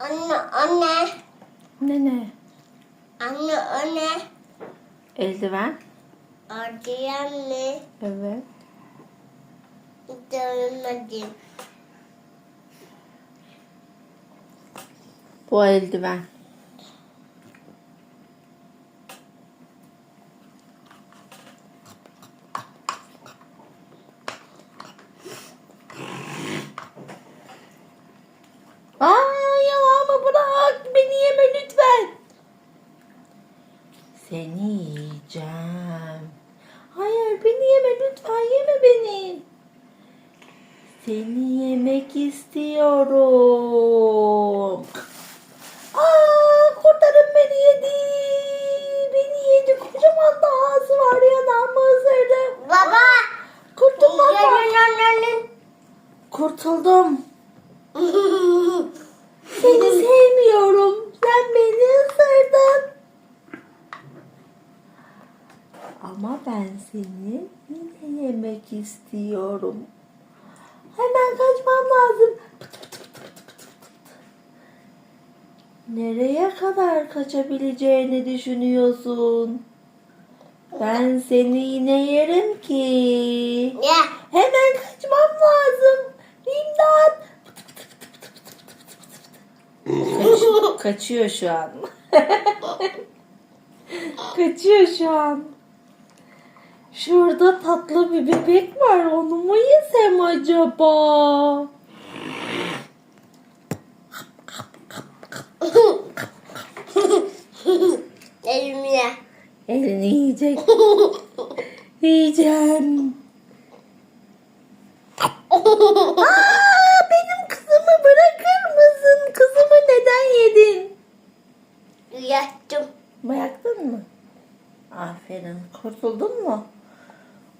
Anne, anne. Ne ne? Anne, anne. Eldiven. Acıyan mı? Evet. Dövmedim. Bu eldiven. Aa yalağımı bırak. Beni yeme lütfen. Seni yiyeceğim. Hayır beni yeme lütfen. Yeme beni. Seni yemek istiyorum. Aa, kurtarın beni yedi. Beni yedi. Kocaman da ağzı var yanağımı ısırdı. Baba. Gelin annenin. Kurtuldum. Seni sevmiyorum. Sen beni ısırdın. Ama ben seni yine yemek istiyorum. Hemen kaçmam lazım. Nereye kadar kaçabileceğini düşünüyorsun? Ben seni yine yerim ki. Hemen kaçmam lazım. İmdat. Kaç, kaçıyor şu an. kaçıyor şu an. Şurada tatlı bir bebek var. Onu mu yesem acaba? Elimle. Elini yiyecek. Yiyeceğim. Aa, benim kızımı bırakır mısın? Kızımı neden yedin? Yattım. Bayaktın mı? Aferin. Kurtuldun mu?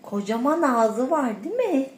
Kocaman ağzı var değil mi?